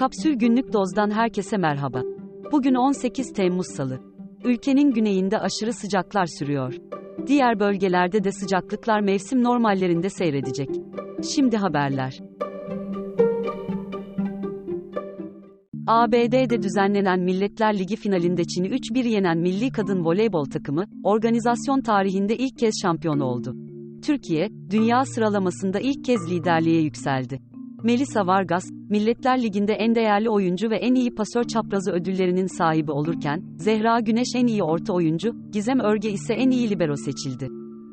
Kapsül Günlük Doz'dan herkese merhaba. Bugün 18 Temmuz Salı. Ülkenin güneyinde aşırı sıcaklar sürüyor. Diğer bölgelerde de sıcaklıklar mevsim normallerinde seyredecek. Şimdi haberler. ABD'de düzenlenen Milletler Ligi finalinde Çin'i 3-1 yenen milli kadın voleybol takımı, organizasyon tarihinde ilk kez şampiyon oldu. Türkiye, dünya sıralamasında ilk kez liderliğe yükseldi. Melisa Vargas, Milletler Ligi'nde en değerli oyuncu ve en iyi pasör çaprazı ödüllerinin sahibi olurken, Zehra Güneş en iyi orta oyuncu, Gizem Örge ise en iyi libero seçildi.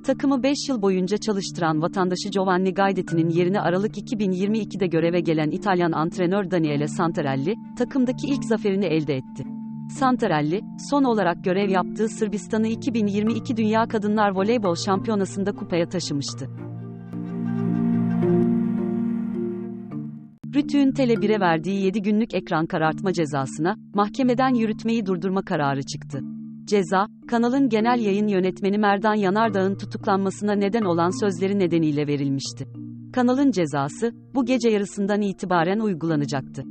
Takımı 5 yıl boyunca çalıştıran vatandaşı Giovanni Gaidetti'nin yerine Aralık 2022'de göreve gelen İtalyan antrenör Daniele Santarelli, takımdaki ilk zaferini elde etti. Santarelli, son olarak görev yaptığı Sırbistan'ı 2022 Dünya Kadınlar Voleybol Şampiyonası'nda kupaya taşımıştı. Rütü'nün Tele1'e verdiği 7 günlük ekran karartma cezasına, mahkemeden yürütmeyi durdurma kararı çıktı. Ceza, kanalın genel yayın yönetmeni Merdan Yanardağ'ın tutuklanmasına neden olan sözleri nedeniyle verilmişti. Kanalın cezası, bu gece yarısından itibaren uygulanacaktı.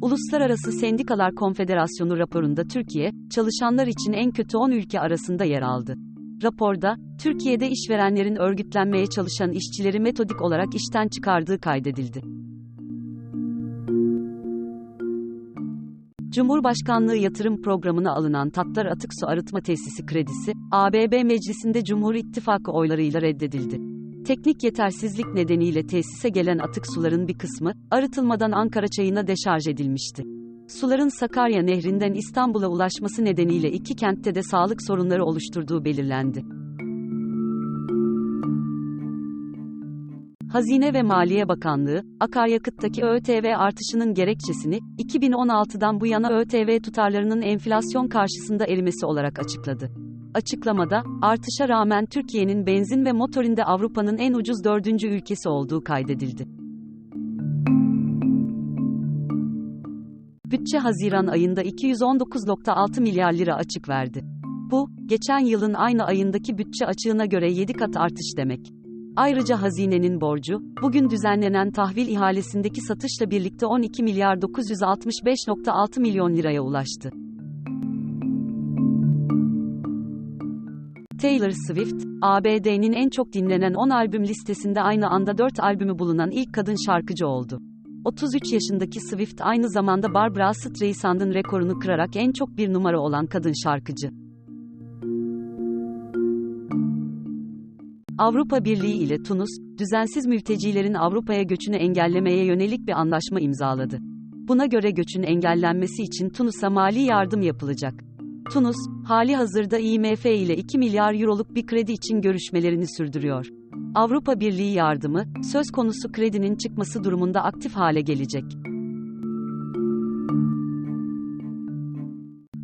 Uluslararası Sendikalar Konfederasyonu raporunda Türkiye, çalışanlar için en kötü 10 ülke arasında yer aldı. Raporda, Türkiye'de işverenlerin örgütlenmeye çalışan işçileri metodik olarak işten çıkardığı kaydedildi. Cumhurbaşkanlığı yatırım programına alınan Tatlar Atık Su Arıtma Tesisi kredisi, ABB Meclisi'nde Cumhur İttifakı oylarıyla reddedildi. Teknik yetersizlik nedeniyle tesise gelen atık suların bir kısmı, arıtılmadan Ankara çayına deşarj edilmişti. Suların Sakarya Nehri'nden İstanbul'a ulaşması nedeniyle iki kentte de sağlık sorunları oluşturduğu belirlendi. Hazine ve Maliye Bakanlığı, akaryakıttaki ÖTV artışının gerekçesini, 2016'dan bu yana ÖTV tutarlarının enflasyon karşısında erimesi olarak açıkladı. Açıklamada, artışa rağmen Türkiye'nin benzin ve motorinde Avrupa'nın en ucuz dördüncü ülkesi olduğu kaydedildi. Bütçe Haziran ayında 219.6 milyar lira açık verdi. Bu, geçen yılın aynı ayındaki bütçe açığına göre 7 kat artış demek. Ayrıca hazinenin borcu, bugün düzenlenen tahvil ihalesindeki satışla birlikte 12 milyar 965.6 milyon liraya ulaştı. Taylor Swift, ABD'nin en çok dinlenen 10 albüm listesinde aynı anda 4 albümü bulunan ilk kadın şarkıcı oldu. 33 yaşındaki Swift aynı zamanda Barbra Streisand'ın rekorunu kırarak en çok bir numara olan kadın şarkıcı. Avrupa Birliği ile Tunus, düzensiz mültecilerin Avrupa'ya göçünü engellemeye yönelik bir anlaşma imzaladı. Buna göre göçün engellenmesi için Tunus'a mali yardım yapılacak. Tunus, hali hazırda IMF ile 2 milyar euroluk bir kredi için görüşmelerini sürdürüyor. Avrupa Birliği yardımı, söz konusu kredinin çıkması durumunda aktif hale gelecek.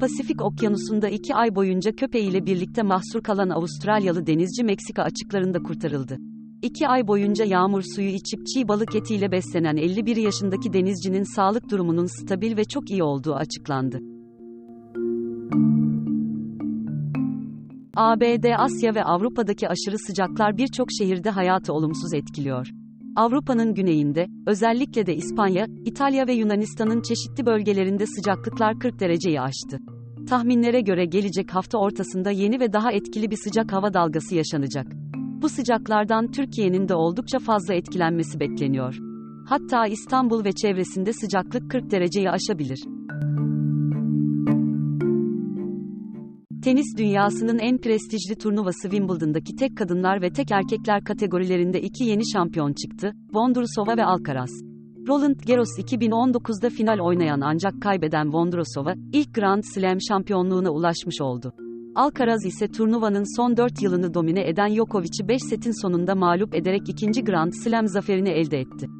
Pasifik Okyanusu'nda iki ay boyunca köpeğiyle birlikte mahsur kalan Avustralyalı denizci Meksika açıklarında kurtarıldı. İki ay boyunca yağmur suyu içip çiğ balık etiyle beslenen 51 yaşındaki denizcinin sağlık durumunun stabil ve çok iyi olduğu açıklandı. ABD, Asya ve Avrupa'daki aşırı sıcaklar birçok şehirde hayatı olumsuz etkiliyor. Avrupa'nın güneyinde, özellikle de İspanya, İtalya ve Yunanistan'ın çeşitli bölgelerinde sıcaklıklar 40 dereceyi aştı. Tahminlere göre gelecek hafta ortasında yeni ve daha etkili bir sıcak hava dalgası yaşanacak. Bu sıcaklardan Türkiye'nin de oldukça fazla etkilenmesi bekleniyor. Hatta İstanbul ve çevresinde sıcaklık 40 dereceyi aşabilir. Tenis dünyasının en prestijli turnuvası Wimbledon'daki tek kadınlar ve tek erkekler kategorilerinde iki yeni şampiyon çıktı, Vondrusova ve Alcaraz. Roland Garros 2019'da final oynayan ancak kaybeden Vondrusova, ilk Grand Slam şampiyonluğuna ulaşmış oldu. Alcaraz ise turnuvanın son 4 yılını domine eden Djokovic'i 5 setin sonunda mağlup ederek ikinci Grand Slam zaferini elde etti.